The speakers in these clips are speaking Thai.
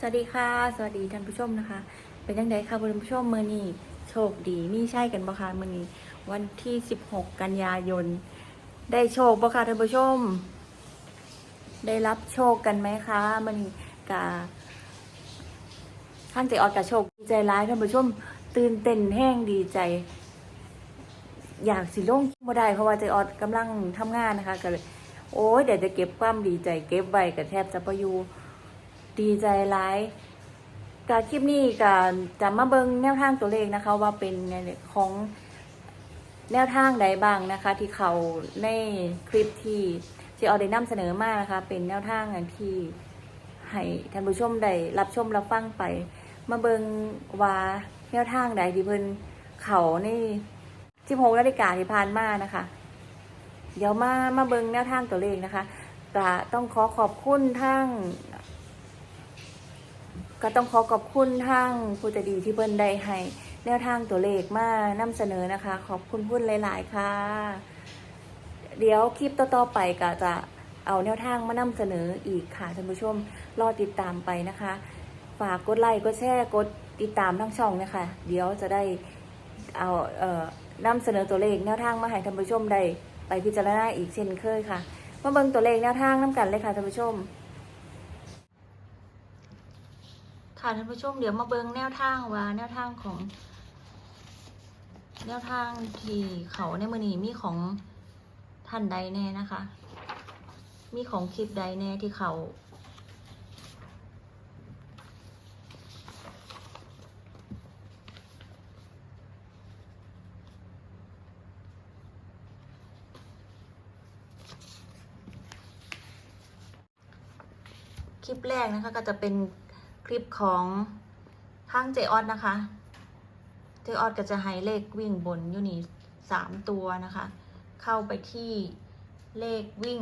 สวัสดีค่ะ สวัสดีท่านผู้ชมนะคะ เป็นยังไงคะคุณผู้ชมเมื่อนี้โชคดีมีใช่กันบ่คะมือนี้ วันที่ 16 กันยายน ได้โชคบ่คะท่านผู้ชม ได้รับโชคกันไหมคะเมื่อนี้กาท่านใจออดกับโชคใจร้ายท่านผู้ชม ตื่นเต้นแห้งดีใจ อยากสิลงบ่ได้เพราะว่าใจออดกำลังทำงานนะคะก็เลยโอ้ยเดี๋ยวจะเก็บความดีใจ เก็บไว้กับแทบจะประยู ดีใจร้ายการคลิปนี้ก็จะมาเบิงแนวทางตัวเลขนะคะ ว่าเป็นในของแนวทางใดบ้างนะคะ ที่เขาในคลิปที่ที่เอาได้นำเสนอมานะคะ เป็นแนวทางอย่างที่ให้ท่านผู้ชมได้รับชมรับฟังไป มาเบิงว่าแนวทางใดที่เพิ่นเขาใน16นาฬิกาที่ผ่านมานะคะ เดี๋ยวมามาเบิงแนวทางตัวเลขนะคะก็ต้องขอขอบคุณทั้ง ก็ต้องขอขอบคุณทางผู้ใจดีที่เพิ่นได้ให้แนวทางตัวเลขมานำเสนอนะคะ ขอบคุณพุ่นหลาย ๆ ค่ะ เดี๋ยวคลิปต่อๆไปก็จะเอาแนวทางมานำเสนออีกค่ะท่านผู้ชมรอติดตามไปนะคะ ฝากกดไลค์กดแชร์กดติดตามทั้งช่องนะคะเดี๋ยวจะได้เอาเอ่อนำเสนอตัวเลขแนวทางมาให้ท่านผู้ชมได้ไปพิจารณาอีกเช่นเคยค่ะมาเบิ่งตัวเลขแนวทางน้กันเลยค่ะท่านผู้ชม ค่ะท่านผู้ชมเดี๋ยวมาเบิงแนวทางว่าแนวทางของ แนวทางที่เขาในมือนีมีของท่านใดแน่นะคะ มีของคลิปใดแน่ที่เขาคลิปแรกนะคะก็จะเป็น คลิปของทางเจออดนะคะ เจออดก็จะให้เลขวิ่งบนอยู่นี่สามตัวนะคะ เข้าไปที่เลขวิ่ง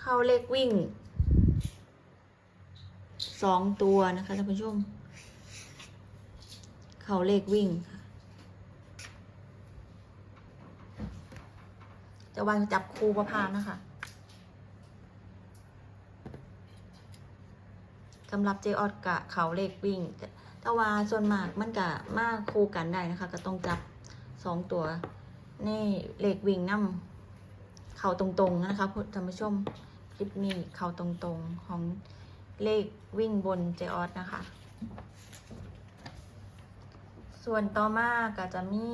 เข้าเลขวิ่งสองตัวนะคะท่านผู้ชม เข้าเลขวิ่งค่ะ จะวางจับคูประพานนะคะสำหรับเจออดกะเขาเลขวิ่งแต่ว่าส่วนมากมันกะมากคู่กันได้นะคะ ก็ต้องจับสองตัวนี่เลขวิ่งนํเขาตรงๆนะคะท่านผู้ชมคลิปนี้เขาตรงๆของเลขวิ่งบนเจออดนะคะ ส่วนต่อมาก็จะมี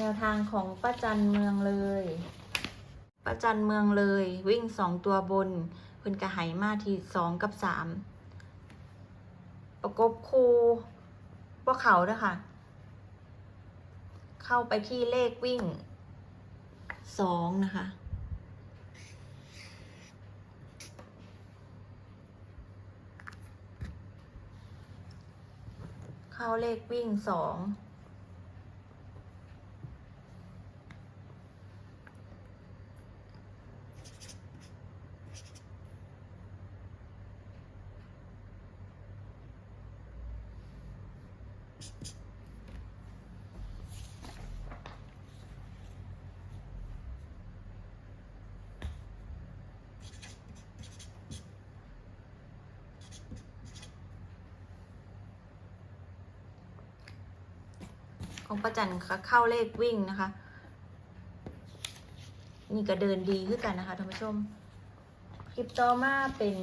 แนวทางของป้าจันเมืองเลยป้าจันเมืองเลย วิ่งสองตัวบนเพิ่นกระหายมาที่สองกับสามประกบคูว่าเขาเด้อค่ะ เข้าไปที่เลขวิ่งสองนะคะ เข้าเลขวิ่งสอง ของประจันเข้าเลขวิ่งนะคะ นี่ก็เดินดีขึ้นกันนะคะท่านผู้ชม คลิปต่อมาเป็น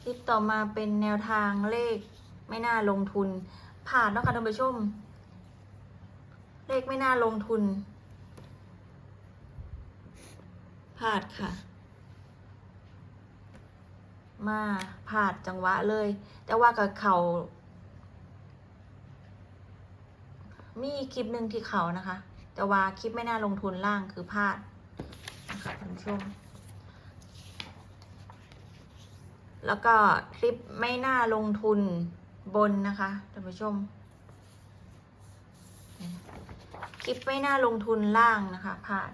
คลิปต่อมาเป็นแนวทางเลขไม่น่าลงทุน ผ่านแล้วค่ะท่านผู้ชม เลขไม่น่าลงทุนพลาดค่ะ มาพาดจังหวะเลย แต่ว่ากับเขา มีคลิปหนึ่งที่เขานะคะ แต่ว่าคลิปไม่น่าลงทุนล่างคือพลาดนะคะท่านผู้ชมแล้วก็คลิปไม่น่าลงทุนบนนะคะท่านผู้ชม คลิปไม่น่าลงทุนล่างนะคะผ่าน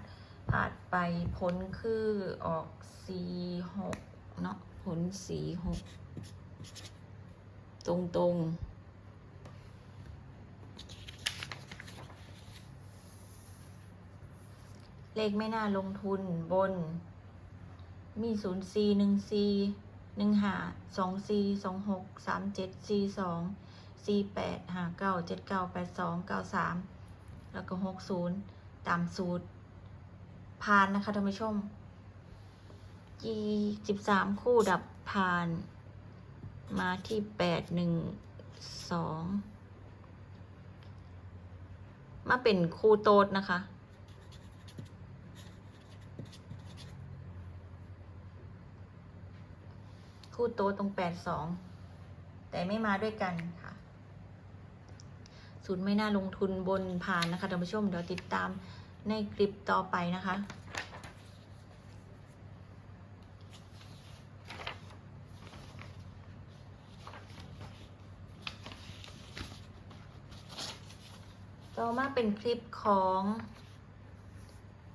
ผ่านไปผลคือออกสี่หกเนาะ ลสี่หกตรงตรงเลขไม่น่าลงทุนบน มีศูนย์สี่หนึ่งสี่หนึ่งห้าสองสี่สองหกสามเจ็ดสี่สองสี่แปดห้าเก้าเจ็ดเก้าแปดสองเก้าสามแล้วก็หกศูนย์ตามสูตรผ่านนะคะท่านผู้ชม ยี่สิบสามคู่ดับผ่าน มาที่แปดหนึ่งสองมาเป็นคู่โต๊ดนะคะ คู่โต๊ดตรงแปดสองแต่ไม่มาด้วยกันค่ะศูนย์ไม่น่าลงทุนบนผ่านนะคะท่านผู้ชมเดี๋ยวติดตามในคลิปต่อไปนะคะ ต่อมาเป็นคลิปของ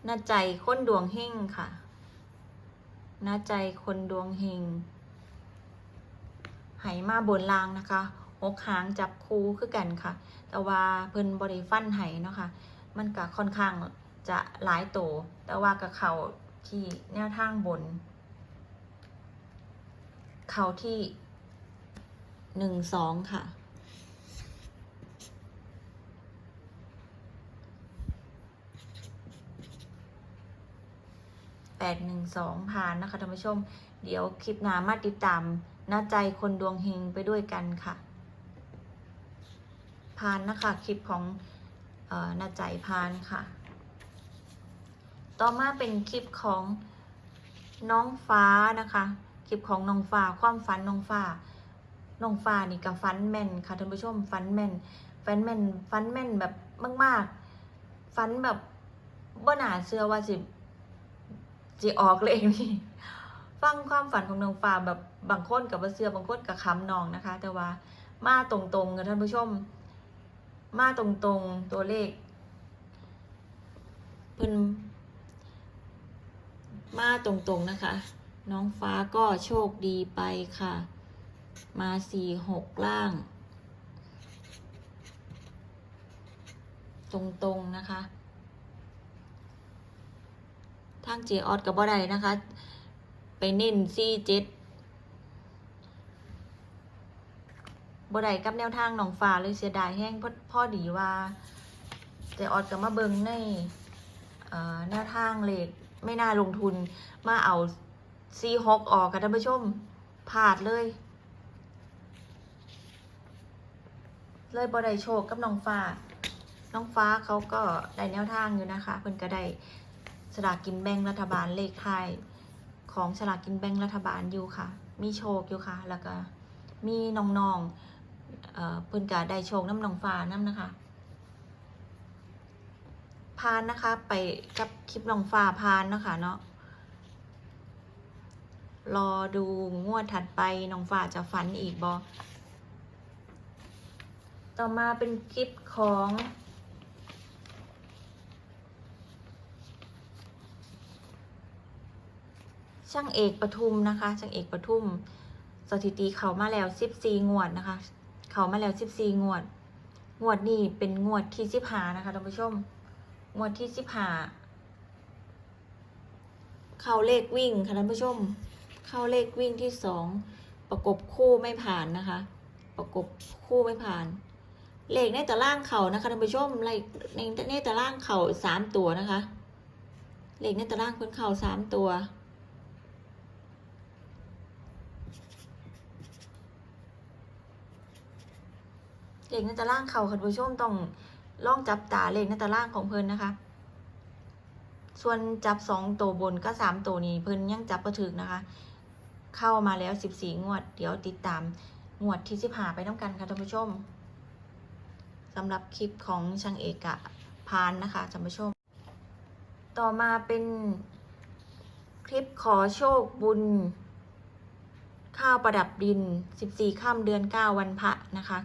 นาใจคนดวงเฮงค่ะนาใจคนดวงเฮงไหมาบนลางนะคะหกหางจับคูคือกันค่ะ แต่ว่าเพิ่นบริฟันไหเนาะค่ะ มันก็ค่อนข้างจะหลายโต แต่ว่ากับเขาที่แนวทางบน เขาที่หนึ่งสองค่ะ แปดหนึ่งสองผ่านนะคะท่านผู้ชม เดี๋ยวคลิปหน้ามาติดตามหน้าใจคนดวงเฮงไปด้วยกันค่ะ ผ่านนะคะคลิปของเอ่อหน้าใจผ่านค่ะ ต่อมาเป็นคลิปของน้องฟ้านะคะ คลิปของน้องฟ้าความฝันน้องฟ้าน้องฟ้านี่กับฟันแม่นค่ะท่านผู้ชมฟันแม่นฟันแม่นฟันแม่นแบบมาก ๆ ฟันแบบบ่หนาเชื่อว่าสิ สิออกเลยนี่ฟังความฝันของน้องฟ้าแบบบางคนกับเสื้อบางคนกับคำนองนะคะ แต่ว่ามาตรงๆกับท่านผู้ชม มาตรงๆตัวเลขเพิ่นมาตรงๆนะคะ น้องฟ้าก็โชคดีไปค่ะ มาสี่หกล่าง ตรงๆนะคะ ทางเจออดกับบ่ได้นะคะ ไปเน้นซีเจ็ดบ่ได้กับแนวทางหนองฟ้าเลยเสียดายแห้งพอพ่อดีว่าเจออดกับมาเบิงในเอ่อแนวทางเลขไม่น่าลงทุนมาเอาซีฮอกออกค่ะท่านผู้ชมพลาดเลย เลยบ่ได้โชคกับน้องฟ้า น้องฟ้าเขาก็ได้แนวทางอยู่นะคะ เพิ่นก็ได้ สลากกินแบ่งรัฐบาลเลขท้ายของสลากกินแบ่งรัฐบาลอยู่ค่ะ มีโชคอยู่ค่ะ แล้วก็มีน้องๆเอ่อเพิ่นก็ได้โชคน้ำนองฟ้าน้ำนะคะพานนะคะ ไปกับคลิปน้องฟ้าพานนะคะเนาะรอดูงวดถัดไปน้องฟ้าจะฝันอีกบอต่อมาเป็นคลิปของ ช่างเอกปทุมนะคะ ช่างเอกปทุม สถิติเขามาแล้วสิบสี่งวดนะคะ เขามาแล้วสิบสี่งวด งวดนี้เป็นงวดที่สิบหานะคะท่านผู้ชม งวดที่สิบหาเข้าเลขวิ่งค่ะท่านผู้ชม เข้าเลขวิ่งที่สองประกบคู่ไม่ผ่านนะคะ ประกบคู่ไม่ผ่านเลขในตารางเข่านะคะท่านผู้ชมเลขในในตารางเข่าสามตัวนะคะ เลขในตารางคนเข่าสามตัว เลขในตารางเข่าค่ะท่านผู้ชมต้องลองจับตาเลขในตารางของเพิ่นนะคะ ส่วนจับสองตัวบนก็สามตัวนี้เพิ่นยังจับประถึกนะคะ เข้ามาแล้วสิบสี่งวด เดี๋ยวติดตามงวดที่สิบหาไปน้ำกันค่ะท่านผู้ชมสำหรับคลิปของช่างเอกะพานนะคะท่านผู้ชม ต่อมาเป็นคลิปขอโชคบุญ ข้าวประดับดิน 14ค่ำเดือน 9 วันพระนะคะ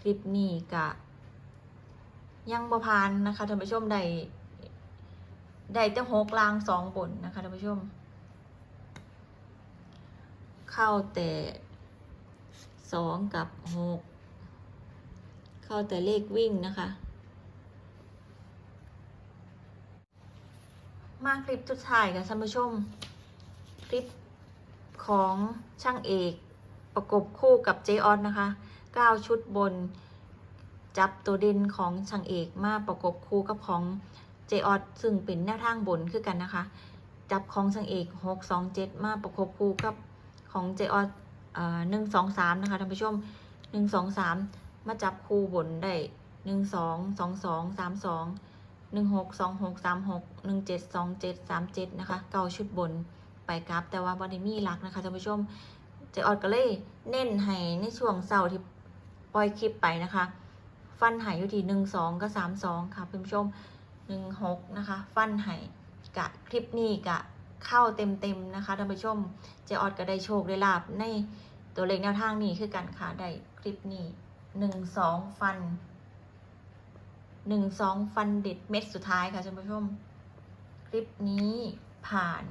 คลิปนี้กะ ยังบ่พานนะคะท่านผู้ชมได้ได้แต่หกลางสองบนนะคะท่านผู้ชม เข้าแต่สองกับหกเข้าแต่เลขวิ่งนะคะ มาคลิปสุดท้ายกับท่านผู้ชม คลิปของช่างเอกประกบคู่กับเจออสนะคะ 9 ชุดบน จับตัวเด่นของช่างเอกมาประกบคู่กับของเจออสซึ่งเป็นแนวทางบนคือกันนะคะ จับของช่างเอก6 2 7 มาประกบคู่กับของเจออสหนึ่งสองสามนะคะท่านผู้ชมหนึ่งสองสามมาจับคู่บนได้หนึ่งสองสองสองสามสองหนึ่งหกสองหกสามหกหนึ่งเจ็ดสองเจ็ดสามเจ็ดนะคะ เก้าชุดบนไปกราฟแต่ว่าบอดี้มีรักนะคะท่านผู้ชมเจออดก็เลยเน้นให้ในช่วงเสาร์ที่ ปล่อยคลิปไปนะคะ ฟันหายอยู่ที่หนึ่งสองกับสามสองค่ะคุณผู้ชมหนึ่งหกนะคะ ฟันหายกะคลิปนี้กะเข้าเต็มเต็มๆนะคะท่านผู้ชมเจออดก็ได้โชคได้ลาบในตัวเลขแนวทางนี้คือกันค่ะได้คลิปนี้หนึ่งสองฟันหนึ่งสองฟันเด็ดเม็ดสุดท้ายค่ะท่านผู้ชม คลิปนี้ผ่าน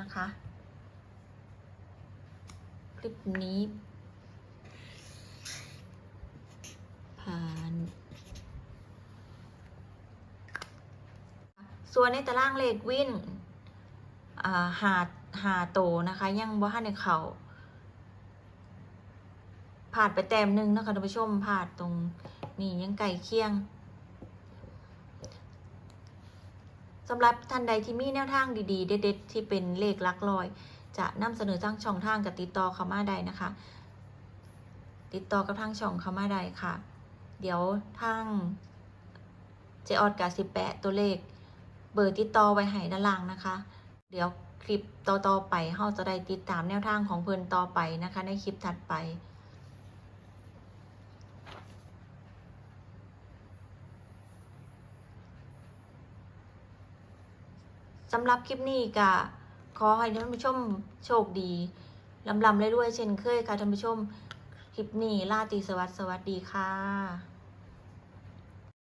นะคะ คลิปนี้ ผ่านส่วนในตารางเลขวินอ่าหาหาโตนะคะ ยังบ่ทันในเขาผ่านไปแต้มหนึ่งนะคะท่านผู้ชมผ่านตรงนี่ยังไก่เคียงสำหรับท่านใดที่มีแนวทางดีๆ เด็ดๆที่เป็นเลขลักลอย จะนำเสนอทางช่องทางกับติดต่อเข้ามาได้นะคะ ติดต่อกับทางช่องเข้ามาได้ค่ะ เดี๋ยวทางเจออดกับสิบแปะตัวเลข เบอร์ติดต่อไว้ให้ด้านล่างนะคะ เดี๋ยวคลิปต่อๆไปเราจะได้ติดตามแนวทางของเพิ่นต่อไปนะคะ ในคลิปถัดไปสำหรับคลิปนี้ก็ขอให้ท่านผู้ชมโชคดีลำลำเรื่อยๆเช่นเคยค่ะท่านผู้ชม คลิปนี้ลาตีสวัสดีสวัสดีค่ะ